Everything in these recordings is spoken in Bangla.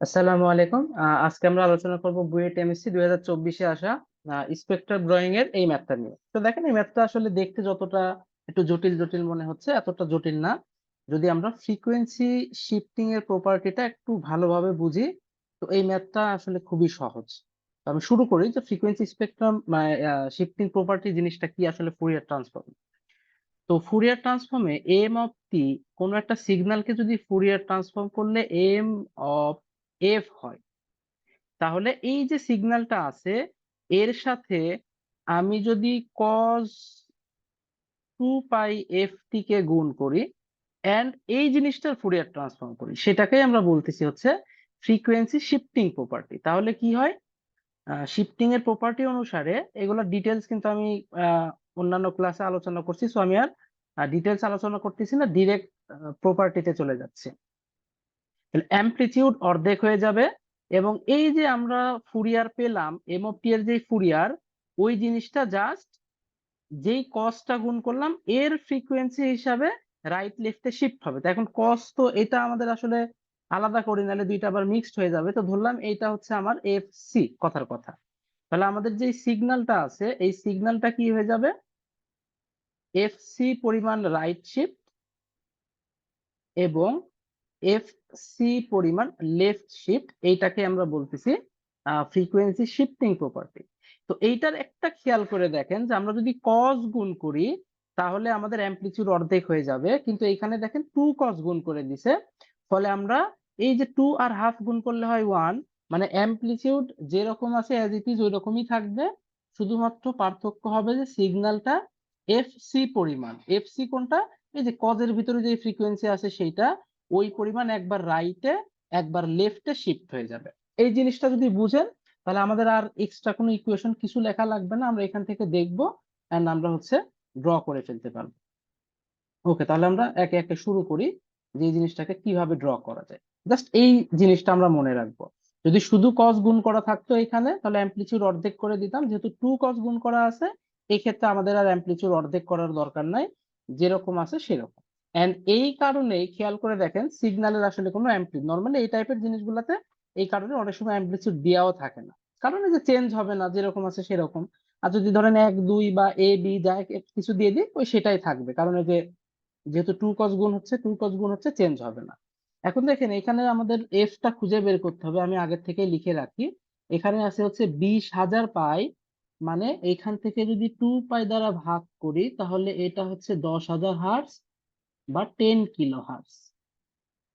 আসসালামু আলাইকুম। আজকে আমরা আলোচনা করব বুয়েট এমএসসি দুই হাজার চব্বিশে আসা স্পেক্ট্রাল ড্রয়িং এর এই ম্যাথটা নিয়ে। তো দেখেন, এই ম্যাথটা আসলে দেখতে যতটা একটু জটিল জটিল মনে হচ্ছে, এতটা জটিল না। যদি আমরা ফ্রিকোয়েন্সি শিফটিং এর প্রপার্টিটা একটু ভালোভাবে বুঝি, তো এই ম্যাথটা আসলে খুবই সহজ। তো আমি শুরু করি যে ফ্রিকোয়েন্সি স্পেকট্রাম শিফটিং প্রপার্টি জিনিসটা কি আসলে ফুরিয়ার ট্রান্সফর্ম? তো ফুরিয়ার ট্রান্সফর্মে এম অফ টি কোনো একটা সিগন্যালকে যদি ফুরিয়ার ট্রান্সফর্ম করলে এম অফ এফ হয়। তাহলে এই যে সিগন্যালটা আছে, এর সাথে আমি যদি cos two pi F T কে গুণ করি এন্ড এই জিনিসটার ফুরিয়ার ট্রান্সফর্ম করি, সেটাকেই আমরা বলতেছি হচ্ছে ফ্রিকোয়েন্সি শিফটিং প্রপার্টি তাহলে কি হয়? শিফটিং এর প্রপার্টি অনুসারে এগুলোর ডিটেলস কিন্তু আমি অন্যান্য ক্লাসে আলোচনা করছি সো আমি আর ডিটেলস আলোচনা করতেছি না ডিরেক্ট প্রপার্টিতে চলে যাচ্ছে। অ্যামপ্লিটিউড অর্ধেক হয়ে যাবে এবং এই যে আমরা ফুরিয়ার পেলাম এম অফ টি এর যে ফুরিয়ার ওই জিনিসটা জাস্ট যেই কসটা গুণ করলাম, এর ফ্রিকোয়েন্সি হিসাবে রাইট লেফটে শিফট হবে। তো এখন কস তো এটা আমাদের আসলে আলাদা করি, নাহলে দুইটা আবার মিক্সড হয়ে যাবে। তো ধরলাম এইটা হচ্ছে আমার এফ সি কথার কথা। তাহলে আমাদের যে সিগন্যালটা আছে, এই সিগন্যালটা কি হয়ে যাবে? এফ সি পরিমাণ রাইট শিফট এবং এফ সি পরিমাণ লেফট শিফট এইটাকে আমরা বলতেছি ফ্রিকোয়েন্সি শিফটিং প্রপার্টি তো এইটার একটা খেয়াল করে দেখেন যে আমরা যদি কস গুণ করি, তাহলে আমাদের অ্যামপ্লিচিউড অর্ধেক হয়ে যাবে। কিন্তু এখানে দেখেন টু কস গুণ করে দিছে। ফলে আমরা এই যে টু আর হাফ গুণ করলে হয় ওয়ান মানে অ্যামপ্লিচিউড যেরকম আছে অ্যাজ ইট ইজ ওই রকমই থাকবে। শুধুমাত্র পার্থক্য হবে যে সিগন্যালটা এফ সি পরিমাণ। এফ সি কোনটা? এই যে কজের ভিতরে যে ফ্রিকোয়েন্সি আছে সেইটা ওই পরিমাণ একবার রাইটে একবার লেফটে শিফট হয়ে যাবে। এই জিনিসটা যদি বুঝেন, তাহলে আমাদের আর এক্সট্রা কোনো ইকুয়েশন কিছু লেখা লাগবে না। আমরা এখান থেকে দেখব এন্ড আমরা হচ্ছে ড্র করে ফেলতে পারব। ওকে তাহলে আমরা একে একে শুরু করি যে জিনিসটাকে কীভাবে ড্র করা যায়। জাস্ট এই জিনিসটা আমরা মনে রাখব। যদি শুধু কস গুণ করা থাকতো এখানে, তাহলে অ্যামপ্লিচিউড অর্ধেক করে দিতাম। যেহেতু টু কস গুণ করা আছে এই ক্ষেত্রে আমাদের আর অ্যামপ্লিচিউড অর্ধেক করার দরকার নাই। যেরকম আছে সেরকম। এন্ড এই কারণে খেয়াল করে দেখেন সিগন্যালের আসলে কোনো অ্যাম্পলি নর্মালি এই টাইপের জিনিসগুলোতে এই কারণে অনেক সময় অ্যাম্পলিচিউড দেওয়াও থাকে না। কারণ যে চেঞ্জ হবে না, যেরকম আছে সেরকম। আর যদি ধরেন এক, দুই বা এ বি যা কিছু দিয়ে দিই, ওই সেটাই থাকবে। কারণ যে যেহেতু টু কস গুণ হচ্ছে টু কস গুণ হচ্ছে চেঞ্জ হবে না। এখন দেখেন, এখানে আমাদের এফটা খুঁজে বের করতে হবে। আমি আগের থেকে লিখে রাখি। এখানে আছে হচ্ছে বিশ হাজার পাই মানে এখান থেকে যদি টু পাই দ্বারা ভাগ করি, তাহলে এটা হচ্ছে দশ হাজার হার্স বা টেন কিলো হার্স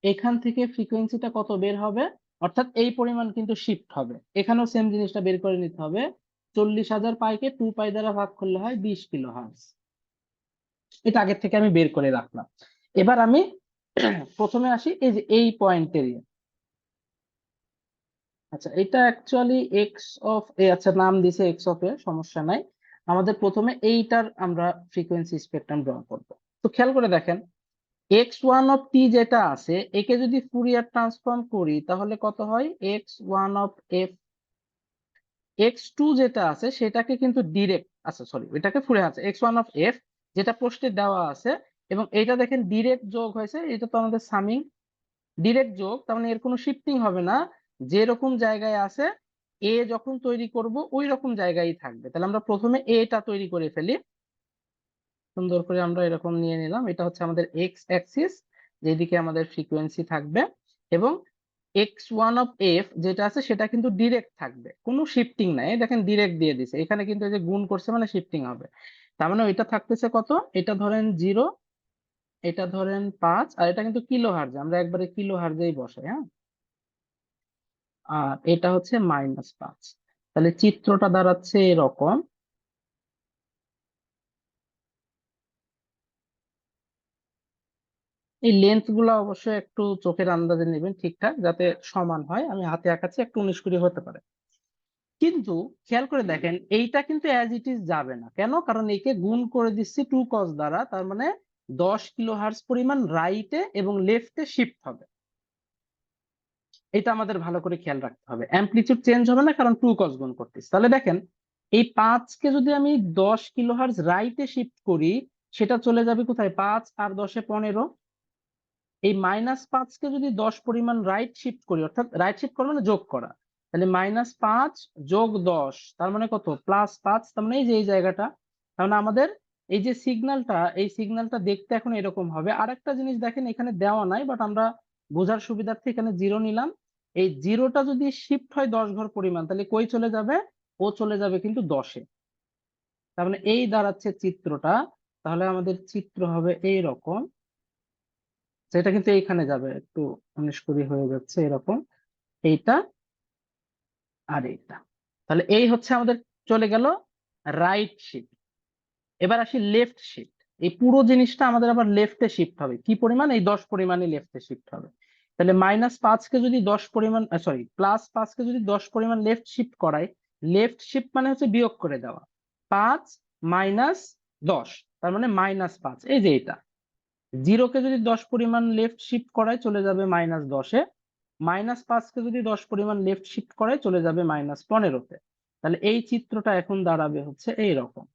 এখান থেকে ফ্রিকোয়েন্সিটা কত বের হবে? অর্থাৎ এই পরিমাণ কিন্তু শিফট হবে। এখানেও সেম জিনিসটা বের করে নিতে হবে। চল্লিশ হাজার পাইকে টু পাই দ্বারা ভাগ করলে হয় বিশ কিলো হার্স এটা আগের থেকে আমি বের করে রাখলাম। এবার আমি প্রথমে আসি এই যে এই পয়েন্টের আচ্ছা এটা অ্যাকচুয়ালি এক্স অফ এ আচ্ছা নাম দিছে এক্স অফ এ সমস্যা নাই। আমাদের প্রথমে এইটার আমরা ফ্রিকোয়েন্সি স্পেকট্রাম ড্র করব। তো খেয়াল করে দেখেন এক্স ওয়ান অফ টি যেটা আছে, একে যদি ফুরিয়ার ট্রান্সফর্ম করি, তাহলে কত হয়? X one of F X two যেটা আছে, সেটাকে কিন্তু ডিরেক্ট আচ্ছা সরি এটাকে ফুরে আছে এক্স ওয়ান অফ এফ যেটা প্রশ্নে দেওয়া আছে, এবং এটা দেখেন ডিরেক্ট যোগ হয়েছে এটা তো আমাদের সামিং ডিরেক্ট যোগ, তার মানে এর কোনো শিফটিং হবে না। যেরকম জায়গায় আছে এ যখন তৈরি করব, ওই রকম জায়গায় থাকবে। তাহলে আমরা প্রথমে এটা তৈরি করে ফেলি। সুন্দর করে আমরা এরকম নিয়ে নিলাম। এটা হচ্ছে আমাদের এক্স অ্যাক্সিস যেদিকে আমাদের ফ্রিকোয়েন্সি থাকবে এবং এক্স ওয়ান অফ এফ যেটা আছে সেটা কিন্তু ডিরেক্ট থাকবে। কোনো শিফটিং নাই। দেখেন ডিরেক্ট দিয়ে দিছে। এখানে কিন্তু এই যে গুণ করছে মানে শিফটিং হবে। তার মানে ওইটা থাকতেছে কত? এটা ধরেন জিরো এটা ধরেন পাঁচ, আর এটা কিন্তু কিলো হার্জে আমরা একবারে কিলো হার্জেই বসাই হ্যাঁ? আর এটা হচ্ছে মাইনাস পাঁচ। তাহলে চিত্রটা দাঁড়াচ্ছে এরকম। এই লেন্থগুলা অবশ্যই একটু চোখের আন্দাজে নেবেন ঠিকঠাক, যাতে সমান হয়। আমি হাতে আঁকাচ্ছি, একটু উনিশ কুড়ি হতে পারে। কিন্তু খেয়াল করে দেখেন, এইটা কিন্তু অ্যাজ ইট ইজ যাবে না। কেন? কারণ একে গুণ করে দিচ্ছি টু কস দ্বারা, তার মানে দশ কিলো হার্স পরিমাণ রাইটে এবং লেফটে শিফট হবে। এটা আমাদের ভালো করে খেয়াল রাখতে হবে। অ্যাম্পলিচিউড চেঞ্জ হবে না, কারণ টু কস গুণ করতেছি। তাহলে দেখেন, এই পাঁচকে যদি আমি দশ কিলো হার্স রাইটে শিফট করি, সেটা চলে যাবে কোথায়? পাঁচ আর দশে পনেরো। এই মাইনাস পাঁচকে যদি দশ পরিমাণ রাইট শিফট করি, অর্থাৎ রাইট শিফট করা মানে যোগ করা, তাহলে মাইনাস পাঁচ যোগ দশ, তার মানে কত? প্লাস পাঁচ, তার মানে এই যে, এই জায়গাটা, তার মানে আমাদের এই যে সিগন্যালটা এই সিগন্যালটা দেখতে এখন এরকম হবে। আর একটা জিনিস দেখেন, এখানে দেওয়া নাই বাট আমরা বোঝার সুবিধার্থে এখানে জিরো নিলাম। এই জিরোটা যদি শিফট হয় দশ ঘর পরিমাণ, তাহলে কই চলে যাবে? ও চলে যাবে কিন্তু দশে। তার মানে এই দাঁড়াচ্ছে চিত্রটা, তাহলে আমাদের চিত্র হবে এই রকম সেটা কিন্তু এইখানে যাবে। একটু উনিশ কুড়ি হয়ে যাচ্ছে এরকম। এইটা আর এইটা। তাহলে এই হচ্ছে আমাদের চলে গেল রাইট শিফট এবার আসি লেফট শিফট এই পুরো জিনিসটা আমাদের আবার লেফটে শিফট হবে। কি পরিমাণ? এই দশ পরিমাণে লেফটে শিফট হবে। তাহলে মাইনাস পাঁচকে যদি দশ পরিমাণ সরি প্লাস পাঁচকে যদি দশ পরিমাণ লেফট শিফট করাই লেফট শিফট মানে হচ্ছে বিয়োগ করে দেওয়া। পাঁচ মাইনাস দশ, তার মানে মাইনাস পাঁচ। এই যে এটা জিরোকে যদি দশ পরিমাণ লেফট শিফট করায় চলে যাবে মাইনাস দশে মাইনাস পাঁচকে যদি দশ পরিমাণ লেফট শিফট করায় চলে যাবে মাইনাস পনেরোতে তাহলে এই চিত্রটা এখন দাঁড়াবে হচ্ছে এই রকম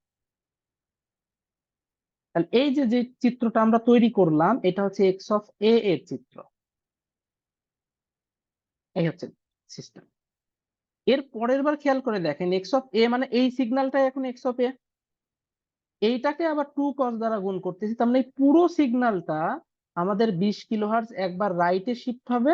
তাহলে এই যে যে চিত্রটা আমরা তৈরি করলাম, এটা হচ্ছে এক্স অফ এ এর চিত্র। এই হচ্ছে সিস্টেম এর পরের বার খেয়াল করে দেখেন এক্স অফ এ মানে এই সিগন্যালটাই এখন এক্স অফ এ এইটাকে আবার টু কস দ্বারা গুণ করতেছি, তার মানে পুরো সিগন্যালটা আমাদের বিশ কিলোহার্জ একবার রাইটে শিফট হবে,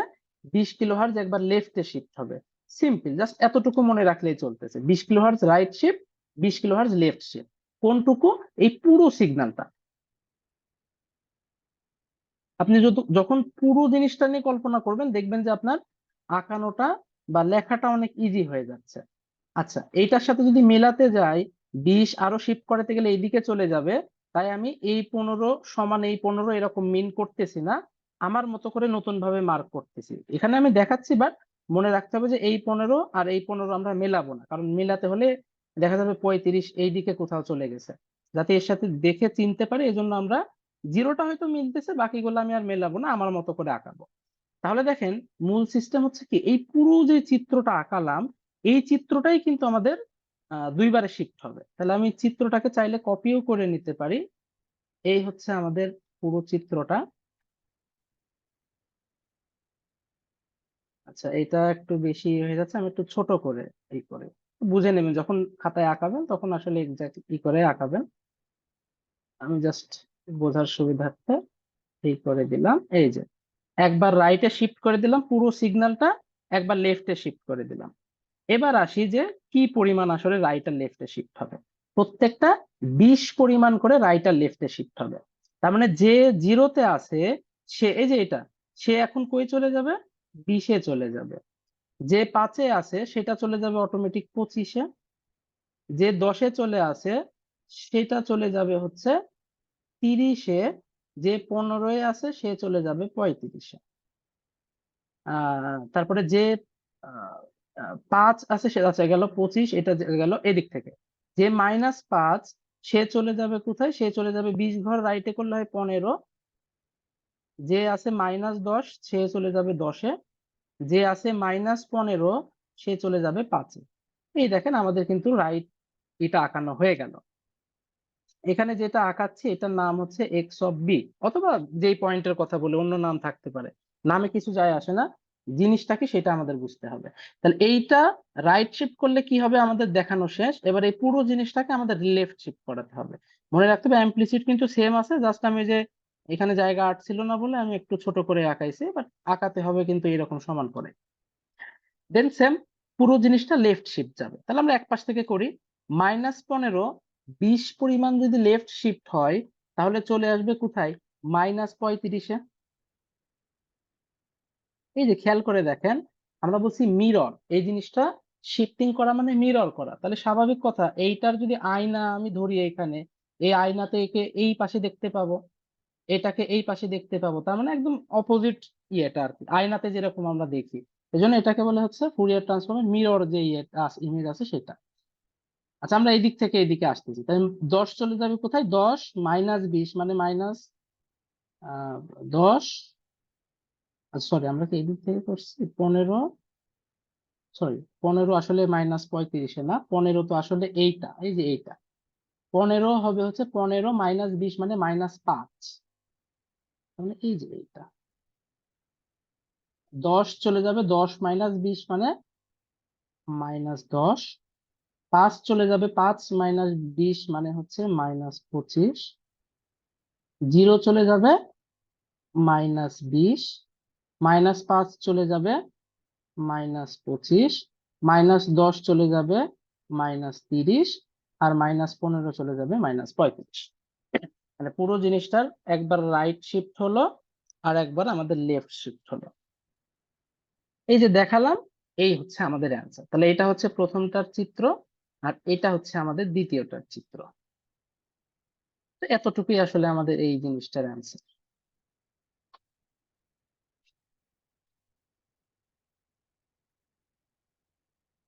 বিশ কিলোহার্জ একবার লেফটে শিফট হবে। সিম্পল জাস্ট এতটুকু মনে রাখলেই চলতেছে। বিশ কিলোহার্জ রাইট শিফট বিশ কিলোহার্জ লেফট শিফট কোনটুকু? এই পুরো সিগন্যালটা আপনি যখন পুরো জিনিসটা নিয়ে কল্পনা করবেন, দেখবেন যে আপনার আঁকানোটা বা লেখাটা অনেক ইজি হয়ে যাচ্ছে। আচ্ছা এইটার সাথে যদি মেলাতে যাই বিশ আরও শিফট করাতে গেলে এইদিকে চলে যাবে। তাই আমি এই পনেরো সমান এই পনেরো এরকম মিন করতেছি না। আমার মতো করে নতুন ভাবে মার্ক করতেছি। এখানে আমি দেখাচ্ছি বাট মনে রাখতে হবে যে এই পনেরো আর এই পনেরো আমরা মেলাবো না। কারণ মেলাতে হলে দেখা যাবে পঁয়ত্রিশ এই দিকে কোথাও চলে গেছে। যাতে এর সাথে দেখে চিনতে পারি, এজন্য আমরা জিরোটা হয়তো মিলতেছে, বাকিগুলো আমি আর মেলাবো না, আমার মতো করে আঁকাবো। তাহলে দেখেন, মূল সিস্টেম হচ্ছে কি, এই পুরো যে চিত্রটা আঁকালাম, এই চিত্রটাই কিন্তু আমাদের দুইবারে শিফট হবে। তাহলে আমি চিত্রটাকে চাইলে কপিও করে নিতে পারি। এই হচ্ছে আমাদের পুরো চিত্রটা। আচ্ছা এটা একটু বেশি হয়ে যাচ্ছে, আমি একটু ছোট করে এই করে। বুঝে নেবেন, যখন খাতায় আঁকাবেন তখন আসলে এক্সাক্ট ই করে আঁকাবেন। আমি জাস্ট বোঝার সুবিধার্থে এই করে দিলাম। এই যে, একবার রাইটে শিফট করে দিলাম, পুরো সিগন্যালটা একবার লেফটে শিফট করে দিলাম। এবার আসি যে কি পরিমাণ আসলে রাইট আর লেফটে শিফট হবে। প্রত্যেকটা বিশ পরিমাণ করে রাইট আর লেফটে শিফট হবে। তার মানে যে জিরোতে আছে, সে, এই যে এটা, সে এখন কই চলে যাবে? বিশে চলে যাবে। যে পাঁচে আছে, সেটা চলে যাবে অটোমেটিক পঁচিশে। যে দশে চলে আসে সেটা চলে যাবে হচ্ছে তিরিশে। যে পনেরোয় আছে, সে চলে যাবে পঁয়ত্রিশে। তারপরে যে পাঁচ আছে সেটা চলে গেল পঁচিশ, এটা গেল এদিক থেকে। যে মাইনাস পাঁচ, সে চলে যাবে কোথায়? সে চলে যাবে বিশ ঘর রাইটে করলে হয় পনেরো। যে আছে মাইনাস দশ, সে চলে যাবে দশে। যে আছে মাইনাস পনেরো, সে চলে যাবে পাঁচে। এই দেখেন আমাদের কিন্তু রাইট এটা আঁকানো হয়ে গেল। এখানে যেটা আঁকাচ্ছি, এটার নাম হচ্ছে এক্স অফ বি অথবা যেই পয়েন্টের কথা বলে, অন্য নাম থাকতে পারে। নামে কিছু যায় আসে না। জিনিসটা কি সেটা আমাদের বুঝতে হবে। তাহলে এইটা রাইট শিফট করলে কি হবে? আমাদের দেখানো শেষ। এবার এই পুরো জিনিসটাকে আমাদের লেফট শিফট করাতে হবে। মনে রাখতে হবে অ্যাম্প্লিসিড কিন্তু সেম আছে জাস্ট আমি যে এখানে জায়গা আট ছিল না বলে আমি একটু ছোট করে আঁকাইছি বাট আঁকাতে হবে কিন্তু এরকম সমান করে। দেন সেম পুরো জিনিসটা লেফট শিফট যাবে। তাহলে আমরা এক পাশ থেকে করি। মাইনাস পনেরো, বিশ পরিমাণ যদি লেফট শিফট হয়, তাহলে চলে আসবে কোথায়? মাইনাস পঁয়ত্রিশে। এই যে খেয়াল করে দেখেন, আমরা বলছি মিরর এই জিনিসটা শিফটিং করা মানে মিরর করা। তাহলে স্বাভাবিক কথা, এইটার যদি আয়না আমি ধরি এখানে, এই আয়নাতে একে এই পাশে দেখতে পাবো, এটাকে এই পাশে দেখতে পাবো, তার মানে একদম অপোজিট ইয়েটা আর কি, আয়নাতে যেরকম আমরা দেখি। এই জন্য এটাকে বলে হচ্ছে ফুরিয়ার ট্রান্সফর্মের মিরর যে ইমেজ আছে সেটা। আচ্ছা আমরা এই দিক থেকে এইদিকে আসতেছি। তাই দশ চলে যাবে কোথায়? দশ মাইনাস বিশ মানে মাইনাস আহ, দশ সরি আমরা কি এই দিক থেকে করছি? পনেরো সরি পনেরো আসলে মাইনাস পঁয়ত্রিশে না? পনেরো তো আসলে এইটা, এই যে এইটা। পনেরো হবে হচ্ছে পনেরো মাইনাস বিশ মানে মাইনাস পাঁচ। মানে এই যে এইটা। দশ চলে যাবে, দশ মাইনাস বিশ মানে মাইনাস দশ। পাঁচ চলে যাবে, পাঁচ মাইনাস বিশ মানে হচ্ছে মাইনাস পঁচিশ। জিরো চলে যাবে মাইনাস বিশ। মাইনাস পাঁচ চলে যাবে, মাইনাস পঁচিশ, মাইনাস দশ চলে যাবে, মাইনাস তিরিশ, আর মাইনাস পনেরো চলে যাবে, মাইনাস পঁয়ত্রিশ। মানে পুরো জিনিসটার একবার রাইট শিফট হলো, আর একবার আমাদের লেফট শিফট হলো। এই যে দেখালাম, এই হচ্ছে আমাদের অ্যান্সার তাহলে এটা হচ্ছে প্রথমটার চিত্র, আর এটা হচ্ছে আমাদের দ্বিতীয়টার চিত্র। তো এতটুকুই আসলে আমাদের এই জিনিসটার অ্যান্সার